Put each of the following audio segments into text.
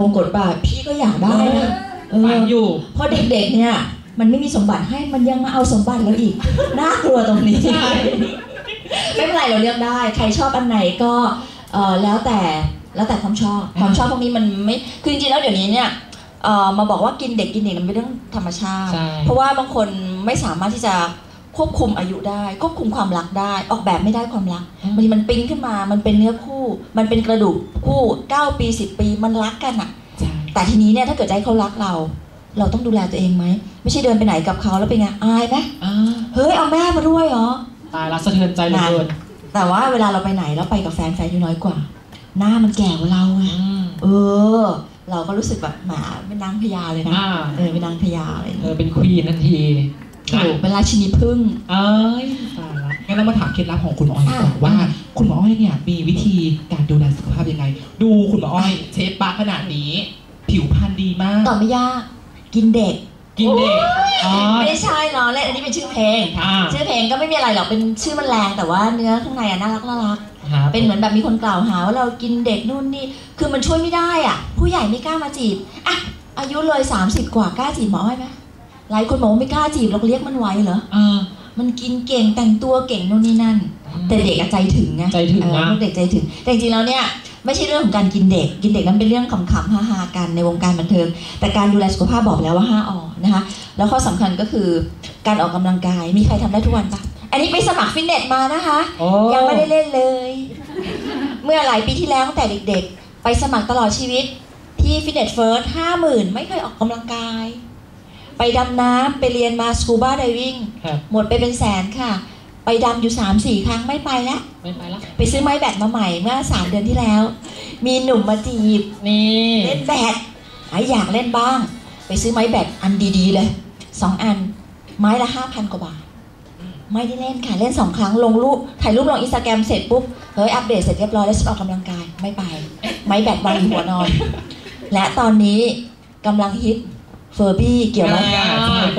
มงกฎบาทพี่ก็อยากได้นะเอฝันออยู่เพราะเด็กๆเนี่ย มันไม่มีสมบัติให้มันยังมาเอาสมบัติเราอีกน่ากลัวตรงนี้ใช่ไม่เป็นไรเราเลือกได้ ใครชอบอันไหนก็เออแล้วแต่แล้วแต่ความชอบความชอบพวกนี้มันไม่คือจริงๆแล้วเดี๋ยวนี้เนี่ยเออมาบอกว่ากินเด็กกินเด็กมันเป็นเรื่องธรรมชาติใช่เพราะว่าบางคนไม่สามารถที่จะ ควบคุมอายุได้ ควบคุมความรักได้ ออกแบบไม่ได้ความรักบางทีมันปิ๊งขึ้นมา มันเป็นเนื้อคู่ มันเป็นกระดูกคู่ 9 ปี 10 ปีมันรักกันอะใช่แต่ทีนี้เนี่ยถ้าเกิดจะให้เขารักเรา เราต้องดูแลตัวเองไหม ไม่ใช่เดินไปไหนกับเขาแล้วเป็นไงอายไหมอ่าเฮ้ยเอาแม่มาด้วยเหรอตายละสะเทือนใจเหลือเกินแต่ว่าเวลาเราไปไหนแล้วไปกับแฟนแฟนอายุน้อยกว่า หน้ามันแก่กว่าเราไงอืมเออ เราก็รู้สึกแบบหมาเป็นนางพญาเลยนะอ่าเออเป็นนางพญาเลยเธอเป็นควีนทันที ถูกเป็นราชินีพึ่ง เอ้ยตายละงั้นเรามาถามเคล็ดลับของคุณหมออ้อยดีกว่าอะว่า คุณหมออ้อยเนี่ยมีวิธีการดูแลสุขภาพยังไง ดูคุณหมออ้อยเชฟปาขนาดนี้ ผิวพรรณดีมาก ตอบไม่ยาก กินเด็ก กินเด็กอ๋อ ไม่ใช่เนาะเล่นอันนี้เป็นชื่อเพลง อ่า ชื่อเพลงก็ไม่มีอะไรหรอกเป็นชื่อมันแรงแต่ว่าเนื้อข้างในอะน่ารักน่ารัก ครับเป็นเหมือนแบบมีคนกล่าวหาว่าเรากินเด็กนู่นนี่ คือมันช่วยไม่ได้อะ ผู้ใหญ่ไม่กล้ามาจีบ อะ อายุเลย 30 กว่ากล้าจีบหมออ้อยไหม หลายคนบอกว่าไม่กล้าจีบเราเรียกมันไว้เหรออ่ามันกินเก่งแต่งตัวเก่งนู่นนี่นั่น แต่เด็กอะใจถึงไงใจถึงเออนะพวกเด็กใจถึง แต่จริงๆแล้วเนี่ยไม่ใช่เรื่องของการกินเด็ก กินเด็กนั้นเป็นเรื่องขำๆฮาๆกันในวงการบันเทิง แต่การดูแลสุขภาพบอกแล้วว่าห้าอนะคะ แล้วข้อสำคัญก็คือการออกกำลังกาย มีใครทำได้ทุกวันปะอันนี้ไปสมัครฟิตเนสมานะคะโอ้ยังไม่ได้เล่นเลย เมื่อหลายปีที่แล้วตั้งแต่เด็กๆ ไปสมัครตลอดชีวิตที่ฟิตเนสเฟิร์สห้าหมื่นไม่เคยออกกำลังกาย ไปดำน้ำไปเรียนมาสกูบ้าไดวิ่งครับหมดไปเป็นแสนค่ะ ไปดำอยู่3ามสี่ครั้งไม่ไปแล้วไม่ไปละไปซื้อไม้แบตมาใหม่เมื่อ3เดือนที่แล้ว มีหนุ่มมาจีบนี่เล่นแบดไอ้อยากเล่นบ้าง ไปซื้อไม้แบตอันดีๆเลยสองอันไม้ละห้าพันกว่าบาทไม่ได้เล่นค่ะ เล่นสองครั้งลงรูปถ่ายรูปลงอินสตาแกรมเสร็จปุ๊บเฮ้ยอัปเดตเสร็จเรียบร้อยแล้วฉันออกกำลังกายไม่ไป ไม้แบตวางอยู่หัวนอน และตอนนี้กำลังฮิต เฟอร์บี้เกี่ยวไหมอ่า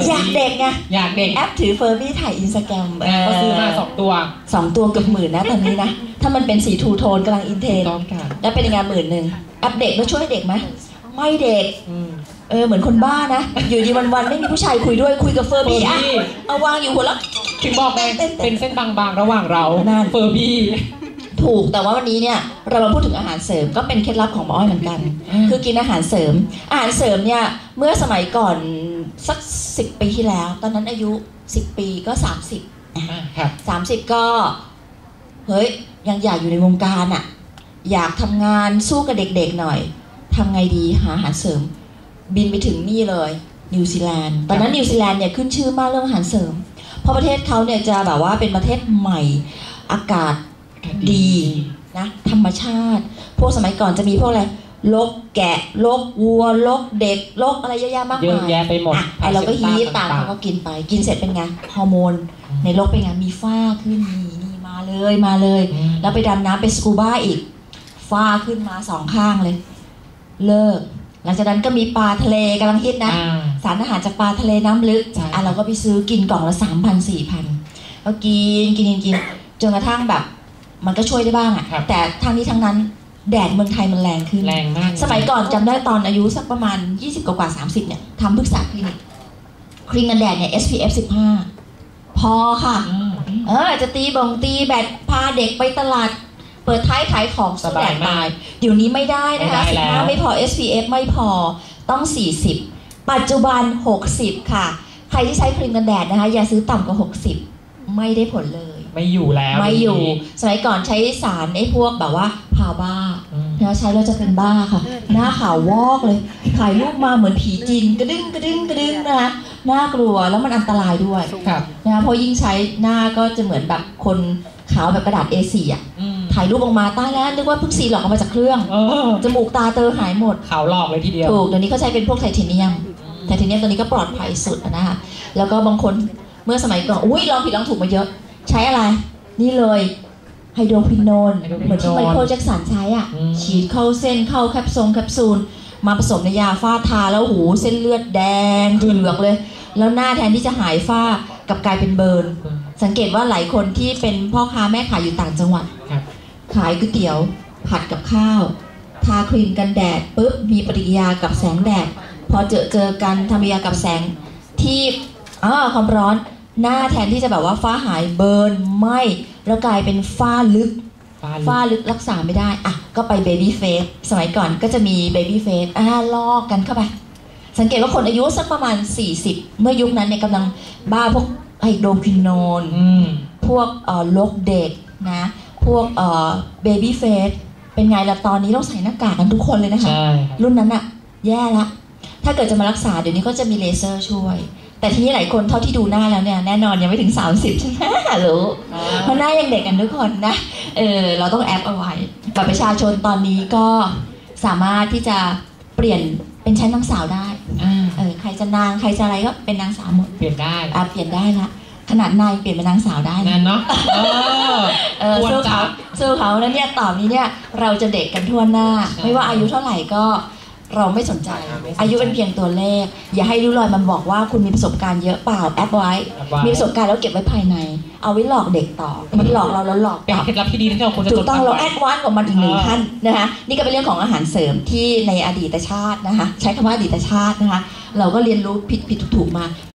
อยากเด็กไงอยากเด็ก แอปถือเฟอร์บี้ถ่ายอินสตาแกรมก็ซื้อมาสองตัวสองตัวเกือบหมื่นนะตอนนี้นะ ถ้ามันเป็นสีทูโทนกำลังอินเทรนด์ต้องการแล้วเป็นยังไงหมื่นหนึ่งแอปเด็กแล้วช่วยเด็กไหมไม่เด็กอืมเออเหมือนคนบ้านะ อยู่ดีวันๆไม่มีผู้ชายคุยด้วยคุยกับเฟอร์บี้อะ Furby เอาวางอยู่หัวแล้วถึงบอกไงเป็นเส้นบางๆระหว่างเรานั่นเฟอร์บี้ ถูกแต่ว่าวันนี้เนี่ยเรามาพูดถึงอาหารเสริมก็เป็นเคล็ดลับของหมออ้อยเหมือนกัน คือกินอาหารเสริม อาหารเสริมเนี่ยเมื่อสมัยก่อนสักสิบปีที่แล้ว ตอนนั้นอายุ 10 ปีก็ 30อ่าครับ30 ก็เฮ้ยยังอยากอยู่ในวงการอะอยากทำงานสู้กับเด็กๆหน่อยทำไงดีหาอาหารเสริม บินไปถึงนี่เลยนิวซีแลนด์ตอนนั้นนิวซีแลนด์เนี่ยขึ้นชื่อมากเรื่องอาหารเสริม เพราะประเทศเขาเนี่ยจะแบบว่าเป็นประเทศใหม่อากาศ ดีนะธรรมชาติ พวกสมัยก่อนจะมีพวกอะไรลกแกะลกวัวลกเด็กลกอะไรเยอะแยะมากเยอะมายแยะไปหมดอะไอเราก็ฮีตตามต่างเขาก็กินไป กินเสร็จเป็นไงฮอร์โมน ในโลกเป็นไงมีฝ้าขึ้นนี่นี่มาเลยมาเลยๆอืมแล้วไปดำน้ำไปสกูบ้าอีกฝ้าขึ้นมาสองข้างเลย เลิก หลังจากนั้นก็มีปลาทะเลกำลังฮิตนะอ่าสารอาหารจากปลาทะเลน้ำลึกใช่อะเราก็ไปซื้อกินกล่องละสามพันสี่พันก็กินกินกินกินจนกระทั่งแบบ มันก็ช่วยได้บ้างอะครับแต่ทั้งนี้ทั้งนั้นแดดเมืองไทยมันแรงขึ้นแรงมาก สมัยก่อนจำได้ตอนอายุสักประมาณ 20 กว่าๆ30 เนี่ยทำพฤกษาคลินิกครีมกันแดดเนี่ย SPF 15 พอค่ะอืมเออจะตีบงตีแบตพาเด็กไปตลาด เปิดท้ายขายของสบายมากตายเดี๋ยวนี้ไม่ได้นะคะไม่ได้แล้ว15ไม่พอ SPF ไม่พอต้อง 40 ปัจจุบัน 60 ค่ะ ใครที่ใช้ครีมกันแดดนะคะ อย่าซื้อต่ำกว่า 60 ไม่ได้ผลเลย ไม่อยู่แล้วไม่อยู่ สมัยก่อนใช้สารไอ้พวกแบบว่าพาบ้าอืมแล้วใช้แล้วจะเป็นบ้าค่ะ หน้าขาววอกเลยถ่ายรูปมาเหมือนผีจีนกระดึ้งกระดึ้งกระดึ้งนะคะน่ากลัวแล้วมันอันตรายด้วยครับนะคะเพราะยิ่งใช้หน้าก็จะเหมือนแบบคนขาวแบบกระดาษ A4 อะอืมถ่ายรูปออกมาตายแล้วนึกว่าเพิ่งซีหลอกออกมาจากเครื่องเออจมูกตาเตอหายหมดขาวหลอกเลยทีเดียวถูกเดี๋ยวนี้เขาใช้เป็นพวกไทเทเนียมไทเทเนียมตัวนี้ก็ปลอดภัยสุดอะนะคะแล้วก็บางคนเมื่อสมัยก่อนอุ้ยลองผิดลองถูกมาเยอะ ใช้อะไร นี่เลยไฮโดรควินโนนไฮโดรควินโนนเหมือนที่ไมเคิลแจ็คสันใช้อะอืมฉีดเข้าเส้นเข้าแคปซูลแคปซูล มาผสมในยาฝ้าทาแล้วหูเส้นเลือดแดงเถือกเลย แล้วหน้าแทนที่จะหายฝ้ากลับกลายเป็นเบิร์น สังเกตว่าหลายคนที่เป็นพ่อค้าแม่ขายอยู่ต่างจังหวัดครับขายก๋วยเตี๋ยว ผัดกับข้าว ทาครีมกันแดดปุ๊บมีปฏิกิริยากับแสงแดด พอเจอเจอกันทำปฏิกิริยากับแสงที่อ่าความร้อน หน้าแทนที่จะแบบว่าฝ้าหายเบิร์นไหมแล้วกลายเป็นฝ้าลึกฟ้าฝ้าลึกรักษาไม่ได้ อะ ก็ไปเบบี้เฟสสมัยก่อนก็จะมีเบบี้เฟสอ่าลอกกันเข้าไป สังเกตว่าคนอายุสักประมาณ 40 เมื่อยุคนั้นเนี่ยกำลังบ้าพวกไฮโดรควินอนอืมพวกเอ่อลกเด็กนะ พวกเอ่อเบบี้เฟสเป็นไงล่ะตอนนี้ต้องใส่หน้ากากกันทุกคนเลยนะคะใช่ครับรุ่นนั้นอะแย่ละ ถ้าเกิดจะมารักษาเดี๋ยวนี้ก็จะมีเลเซอร์ช่วย แต่ทีนี้หลายคนเท่าที่ดูหน้าแล้วเนี่ยแน่นอนยังไม่ถึง 30 ใช่ไหมรู้เพราะหน้ายังเด็กกันทุกคนนะเออเราต้องแอปเอาไว้บัตรประชาชนตอนนี้ก็สามารถที่จะเปลี่ยนเป็นชั้นนางสาวได้อ่าเออใครจะนางใครจะอะไรก็เป็นนางสาวหมดเปลี่ยนได้อะเปลี่ยนได้ละขนาดนายเปลี่ยนเป็นนางสาวได้นะนั่นเนาะเออเออควรสู้จะเขาสู้เขาแล้วเนี่ยต่อนี้เนี่ยเราจะเด็กกันทั่วหน้าใช่ไม่ว่าอายุเท่าไหร่ก็ เราไม่สนใจไม่สนใจ อายุเป็นเพียงตัวเลข อย่าให้ริ้วรอยมันบอกว่าคุณมีประสบการณ์เยอะเปล่าแอปไว้ มีประสบการณ์แล้วเก็บไว้ภายใน เอาไว้หลอกเด็กต่อ มันหลอกเราแล้วหลอกเป็นกลับเคล็ดลับที่ดีที่เราควรจะถูจกดต้องจำเราไว้แอดวานซ์กับมันอีกหนึ่งเออขั้นนะคะนี่ก็เป็นเรื่องของอาหารเสริมที่ในอดีตชาตินะคะ ใช้คำว่าอดีตชาตินะคะ เราก็เรียนรู้ผิดผิดถูกๆมา